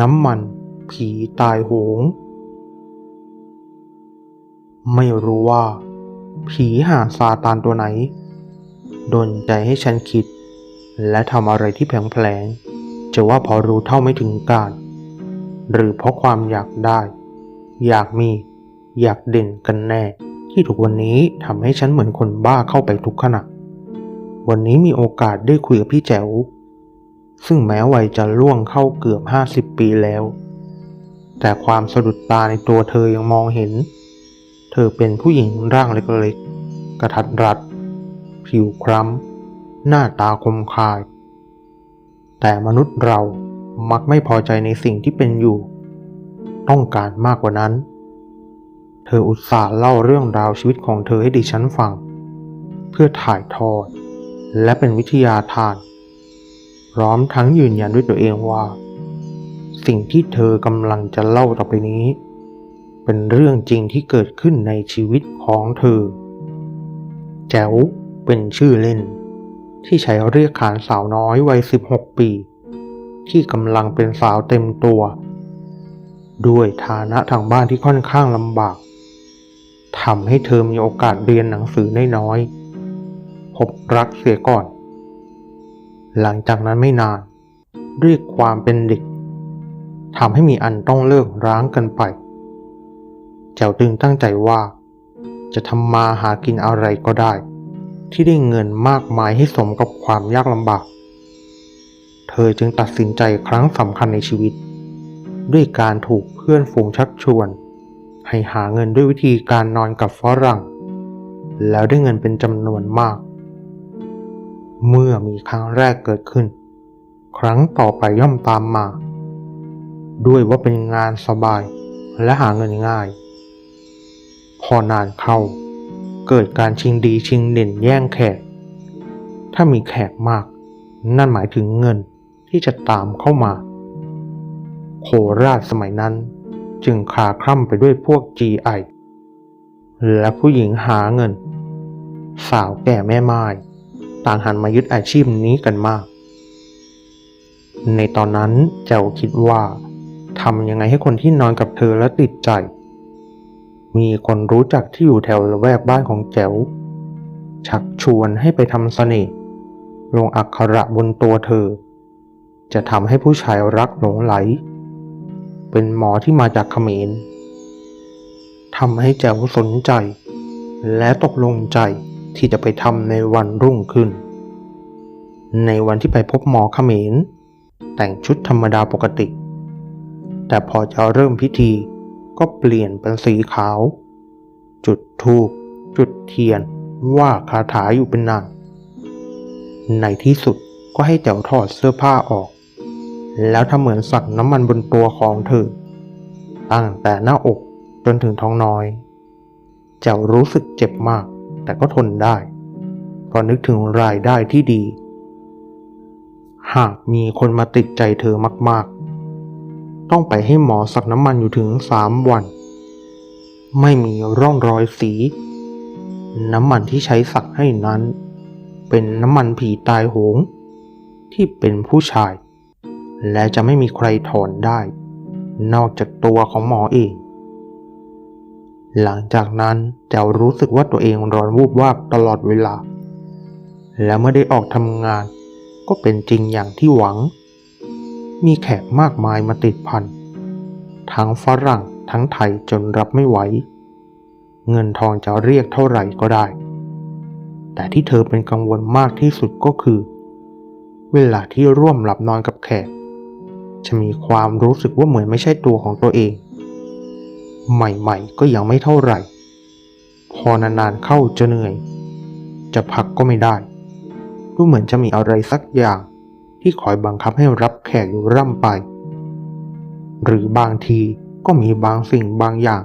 น้ำมัน ผีตายโหง ไม่รู้ว่า ผีหาซาตานตัวไหนดนใจให้ฉันคิด และทำอะไรที่แผลงๆจะว่าพอรู้เท่าไม่ถึงการ หรือเพราะความอยากได้ อยากมี อยากเด่นกันแน่ ที่ทุกวันนี้ทำให้ฉันเหมือนคนบ้าเข้าไปทุกขณะ วันนี้มีโอกาสได้คุยกับพี่แจ๋ว ซึ่งแม้วัยจะล่วงเข้าเกือบห้าสิบปีแล้ว แต่ความสะดุดตาในตัวเธอยังมองเห็น เธอเป็นผู้หญิงร่างเล็กๆ กระทัดรัด ผิวคล้ำ หน้าตาคมคาย แต่มนุษย์เรามักไม่พอใจในสิ่งที่เป็นอยู่ ต้องการมากกว่านั้น เธออุตส่าห์เล่าเรื่องราวชีวิตของเธอให้ดิฉันฟัง เพื่อถ่ายทอด และเป็นวิทยาทาน ร้อมทั้งยืนยันด้วยตัวเองว่า สิ่งที่เธอกำลังจะเล่าต่อไปนี้ เป็นเรื่องจริงที่เกิดขึ้นในชีวิตของเธอ แจ๋วเป็นชื่อเล่น ที่ใช้เรียกขานสาวน้อยวัย 16 ปี ที่กำลังเป็นสาวเต็มตัว ด้วยฐานะทางบ้านที่ค่อนข้างลำบากทำให้เธอมีโอกาสเรียนหนังสือน้อยๆพบรักเสียก่อน หลังจากนั้นไม่นานเรียความเป็นเด็กทำให้มีอันต้องเลิกร้างกันไป แจวตึงตั้งใจว่า จะทำมาหากินอะไรก็ได้ ที่ได้เงินมากมายให้สมกับความยากลำบาก เธอจึงตัดสินใจครั้งสำคัญในชีวิต ด้วยการถูกเพื่อนฝูงชักชวน ให้หาเงินด้วยวิธีการนอนกับฝรั่ง แล้วได้เงินเป็นจำนวนมาก เมื่อมีครั้งแรกเกิดขึ้น ครั้งต่อไปย่อมตามมา ด้วยว่าเป็นงานสบายและหาเงินง่าย พอนานเข้า เกิดการชิงดีชิงเด่นแย่งแขก ถ้ามีแขกมาก นั่นหมายถึงเงินที่จะตามเข้ามา โคราชสมัยนั้นจึงคาคล่ำไปด้วยพวก GI และผู้หญิงหาเงิน สาวแก่แม่ไม้ ต่างหันมายึดอาชีพนี้กันมาก ในตอนนั้นแจวคิดว่าทำยังไงให้คนที่นอนกับเธอและติดใจ มีคนรู้จักที่อยู่แถวละแวกบ้านของแจ๋วชักชวนให้ไปทำเสน่ห์ลงอักขระบนตัวเธอ จะทำให้ผู้ชายรักหลงไหล เป็นหมอที่มาจากเขมรทำให้แจ๋วสนใจ และตกลงใจ ที่จะไปทำในวันรุ่งขึ้น ในวันที่ไปพบหมอเขมร แต่งชุดธรรมดาปกติ แต่พอจะเริ่มพิธีก็เปลี่ยนเป็นสีขาว จุดธูปจุดเทียนว่าคาถาอยู่เป็นนานในที่สุดก็ให้แจ๋วถอดเสื้อผ้าออก แล้วทำเหมือนสักน้ำมันบนตัวของเธอตั้งแต่หน้าอกจนถึงท้องน้อยแจ๋วรู้สึกเจ็บมาก แต่ก็ทนได้เพราะนึกถึงรายได้ที่ดี หากมีคนมาติดใจเธอมากๆ ต้องไปให้หมอสักน้ำมันอยู่ถึงสามวัน ไม่มีร่องรอยสี น้ำมันที่ใช้สักให้นั้น เป็นน้ำมันผีตายโหง ที่เป็นผู้ชาย และจะไม่มีใครถอนได้ นอกจากตัวของหมอเอง หลังจากนั้นแจวรู้สึกว่าตัวเองร้อนวูบวาบตลอดเวลา และเมื่อได้ออกทำงาน ก็เป็นจริงอย่างที่หวัง มีแขกมากมายมาติดพัน ทั้งฝรั่งทั้งไทยจนรับไม่ไหว เงินทองจะเรียกเท่าไหร่ก็ได้ แต่ที่เธอเป็นกังวลมากที่สุดก็คือ เวลาที่ร่วมหลับนอนกับแขก จะมีความรู้สึกว่าเหมือนไม่ใช่ตัวของตัวเอง ใหม่ๆ ก็ยังไม่เท่าไหร่ พอนานๆเข้าจะเหนื่อย จะพักก็ไม่ได้ ดูเหมือนจะมีอะไรสักอย่าง ที่คอยบังคับให้รับแขกอยู่ร่ำไป หรือบางทีก็มีบางสิ่งบางอย่าง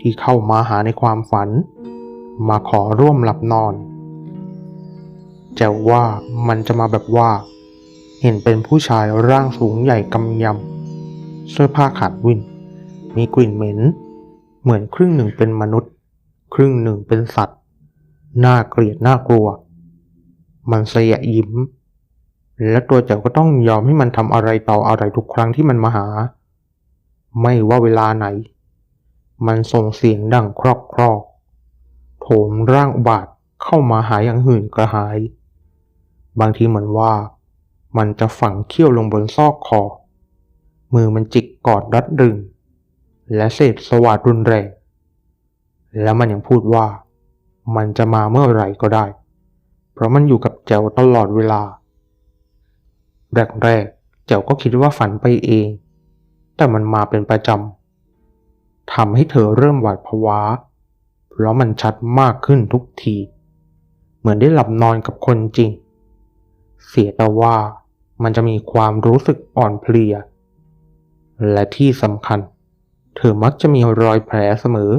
ที่เข้ามาหาในความฝัน มาขอร่วมหลับนอนจะว่ามันจะมาแบบว่า เห็นเป็นผู้ชายร่างสูงใหญ่กำยำเสื้อผ้าขาดวิน มีกลิ่นเหม็น เหมือนครึ่งหนึ่งเป็นมนุษย์ ครึ่งหนึ่งเป็นสัตว์ น่าเกลียดน่ากลัว มันเสยะยิ้ม และตัวเจ้าก็ต้องยอมให้มันทำอะไรต่ออะไรทุกครั้งที่มันมาหา ไม่ว่าเวลาไหน มันส่งเสียงดังครอกครอกโถมร่างอุบาทเข้ามาหาอย่างหื่นกระหาย บางทีเหมือนว่า มันจะฝังเขี้ยวลงบนซอกคอ มือมันจิกกอดรัดรึง และเสพสวาดรุนแรง แล้วมันยังพูดว่า มันจะมาเมื่อไหร่ก็ได้ เพราะมันอยู่กับแจวตลอดเวลา แรกๆแจวก็คิดว่าฝันไปเอง แต่มันมาเป็นประจำทำให้เธอเริ่มหวาดผวา เพราะมันชัดมากขึ้นทุกที เหมือนได้หลับนอนกับคนจริง เสียแต่ว่ามันจะมีความรู้สึกอ่อนเพลีย และที่สำคัญ เธอมักจะมีรอยแผลเสมอ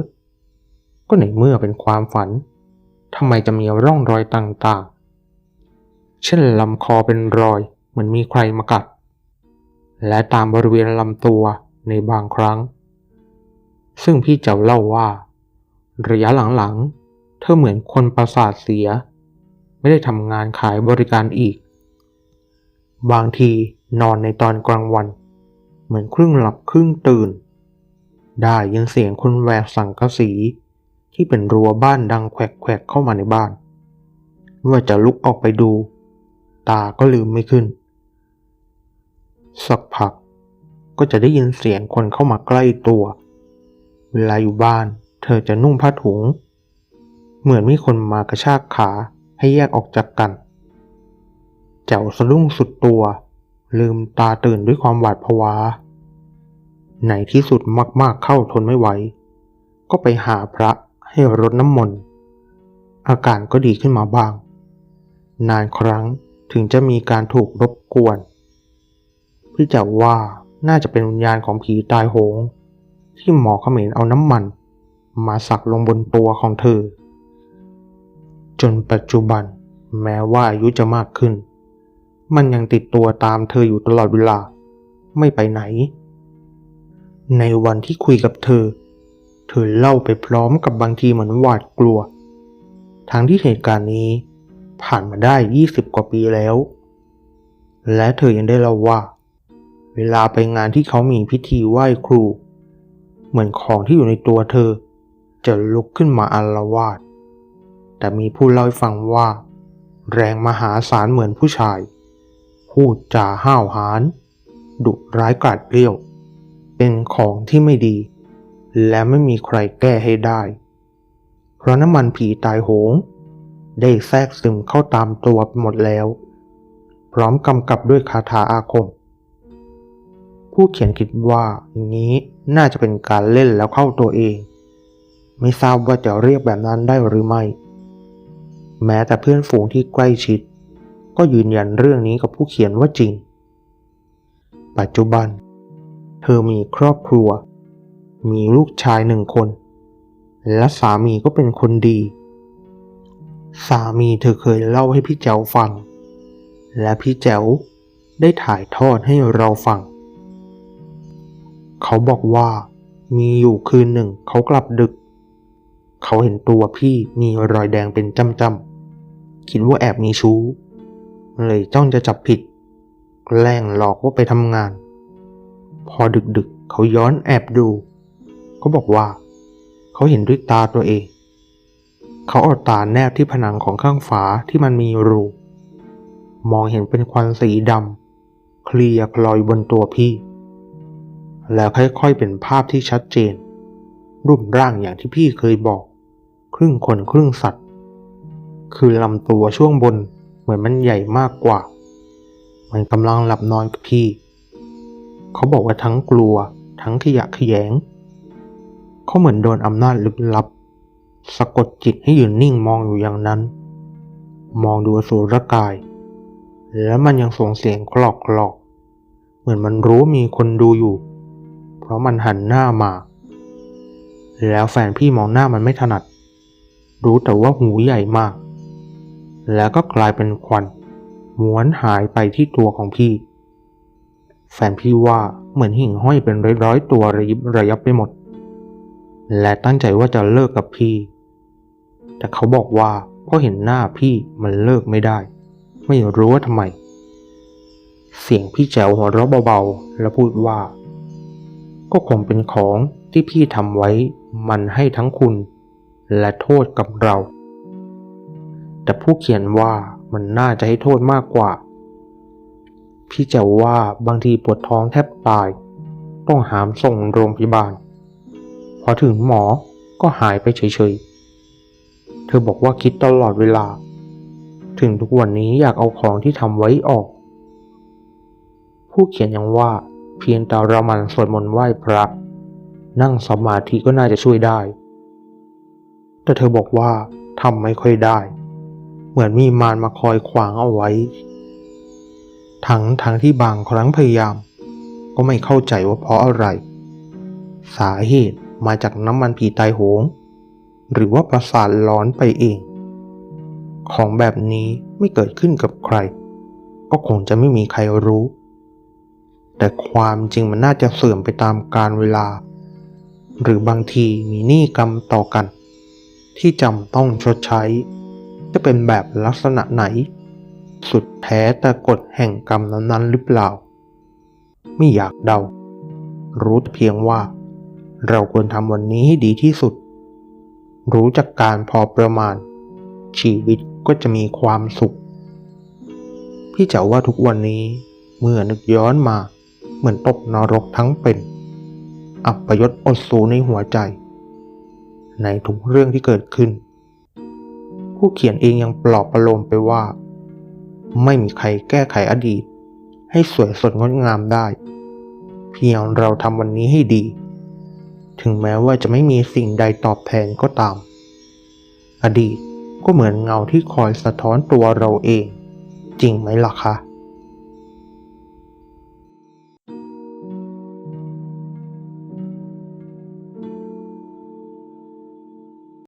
ก็ในเมื่อเป็นความฝันทำไมจะมีร่องรอยต่างๆ เช่นลำคอเป็นรอยเหมือนมีใครมากัด และตามบริเวณลำตัวในบางครั้ง ซึ่งพี่เจ้าเล่าว่า ระยะหลังๆ เธอเหมือนคนประสาทเสีย ไม่ได้ทำงานขายบริการอีก บางทีนอนในตอนกลางวัน เหมือนครึ่งหลับครึ่งตื่น ได้ยินเสียงคนแหวกสังกะสี ที่เป็นรั้วบ้านดังแขวกๆเข้ามาในบ้านว่าจะลุกออกไปดู ตาก็ลืมไม่ขึ้น สักพักก็จะได้ยินเสียงคนเข้ามาใกล้ตัว เวลาอยู่บ้าน เธอจะนุ่งผ้าถุง เหมือนมีคนมากระชากขาให้แยกออกจากกันแจ๋วสะดุ้งสุดตัว ลืมตาตื่นด้วยความหวาดผวา ในที่สุดมากๆเข้าทนไม่ไหว ก็ไปหาพระให้รดน้ำมนต์ อาการก็ดีขึ้นมาบ้าง นานครั้งถึงจะมีการถูกรบกวน พี่จ้าว่าน่าจะเป็นวิญญาณของผีตายโหง ที่หมอเขมรเอาน้ำมัน มาสักลงบนตัวของเธอ จนปัจจุบันแม้ว่าอายุจะมากขึ้น มันยังติดตัวตามเธออยู่ตลอดเวลา ไม่ไปไหน ในวันที่คุยกับเธอ เธอเล่าไปพร้อมกับบางทีเหมือนหวาดกลัว ทั้งที่เหตุการณ์นี้ผ่านมาได้ 20 กว่าปีแล้ว และเธอยังได้เล่าว่า เวลาไปงานที่เขามีพิธีไหว้ครู เหมือนของที่อยู่ในตัวเธอ จะลุกขึ้นมาอาละวาด แต่มีผู้เล่าให้ฟังว่า แรงมหาศาลเหมือนผู้ชาย พูดจาห้าวหาญดุร้ายกาจเกลี้ยว เป็นของที่ไม่ดี และไม่มีใครแก้ให้ได้ เพราะน้ำมันผีตายโหง ได้แทรกซึมเข้าตามตัวไปหมดแล้ว พร้อมกำกับด้วยคาถาอาคม ผู้เขียนคิดว่าอย่างนี้น่าจะเป็นการเล่นแล้วเข้าตัวเอง ไม่ทราบว่าจะเรียกแบบนั้นได้หรือไม่ แม้แต่เพื่อนฝูงที่ใกล้ชิด ก็ยืนยันเรื่องนี้กับผู้เขียนว่าจริง ปัจจุบัน ธอมีครอบครัว มีลูกชายหนึ่งคน และสามีก็เป็นคนดี สามีเธอเคยเล่าให้พี่แจ๋วฟัง และพี่แจ๋วได้ถ่ายทอดให้เราฟัง เขาบอกว่ามีอยู่คืนหนึ่งเขากลับดึก เขาเห็นตัวพี่มีรอยแดงเป็นจำๆคิดว่าแอบมีชู้ เลยจ้องจะจับผิด แกล้งหลอกว่าไปทำงาน พอดึกๆ เขาย้อนแอบดู เขาบอกว่า เขาเห็นด้วยตาตัวเอง เขาเอาตาแนบที่ผนังของข้างฝาที่มันมีรู มองเห็นเป็นควันสีดำเคลียคลอยบนตัวพี่ แล้วค่อยๆเป็นภาพที่ชัดเจน รูปร่างอย่างที่พี่เคยบอก ครึ่งคนครึ่งสัตว์ คือลำตัวช่วงบนเหมือนมันใหญ่มากกว่า มันกำลังหลับนอนกับพี่ เขาบอกว่าทั้งกลัว ทั้งขยะแขยง เขาเหมือนโดนอำนาจลึกลับ สะกดจิตให้ยืนนิ่งมองอยู่อย่างนั้น มองดูอสูรกาย แล้วมันยังส่งเสียงกรอกกรอก เหมือนมันรู้มีคนดูอยู่ เพราะมันหันหน้ามา แล้วแฟนพี่มองหน้ามันไม่ถนัด รู้แต่ว่าหูใหญ่มาก แล้วก็กลายเป็นควันม้วนหายไปที่ตัวของพี่ แฟนพี่ว่าเหมือนหิ่งห้อยเป็นร้อยๆตัวระยิบระยับไปหมด และตั้งใจว่าจะเลิกกับพี่ แต่เขาบอกว่าเพราะเห็นหน้าพี่มันเลิกไม่ได้ ไม่รู้ว่าทำไม เสียงพี่แจ๋วหัวเราะเบาๆ แล้วพูดว่า ก็คงเป็นของที่พี่ทำไว้มันให้ทั้งคุณ และโทษกับเรา แต่ผู้เขียนว่ามันน่าจะให้โทษมากกว่า พี่แจวว่าบางทีปวดท้องแทบตาย ต้องหามส่งโรงพยาบาล พอถึงหมอก็หายไปเฉยๆ เธอบอกว่าคิดตลอดเวลา ถึงทุกวันนี้อยากเอาของที่ทำไว้ออก ผู้เขียนยังว่าเพียงแต่เรามันสวดมนต์ไหว้พระ นั่งสมาธิก็น่าจะช่วยได้ แต่เธอบอกว่าทำไม่ค่อยได้ เหมือนมีมารมาคอยขวางเอาไว้ ทั้งทั้งที่บางครั้งพยายาม ก็ไม่เข้าใจว่าเพราะอะไร สาเหตุมาจากน้ำมันผีตายโหง หรือว่าประสาทร้อนไปเอง ของแบบนี้ไม่เกิดขึ้นกับใคร ก็คงจะไม่มีใครรู้ แต่ความจริงมันน่าจะเสื่อมไปตามกาลเวลา หรือบางทีมีหนี้กรรมต่อกัน ที่จำต้องชดใช้ จะเป็นแบบลักษณะไหน สุดแท้แต่กฎแห่งกรรมนั้นๆหรือเปล่า ไม่อยากเดา รู้เพียงว่า เราควรทำวันนี้ให้ดีที่สุด รู้จักการพอประมาณ ชีวิตก็จะมีความสุข พี่เจ๋าว่าทุกวันนี้เมื่อนึกย้อนมา เหมือนตกนรกทั้งเป็น อับปยศอดสูในหัวใจ ในทุกเรื่องที่เกิดขึ้น ผู้เขียนเองยังปลอบประโลมไปว่า ไม่มีใครแก้ไขอดีต ให้สวยสดงดงามได้ เพียงเราทำวันนี้ให้ดี ถึงแม้ว่าจะไม่มีสิ่งใดตอบแทนก็ตาม อดีตก็เหมือนเงาที่คอยสะท้อนตัวเราเอง จริงไหมล่ะคะ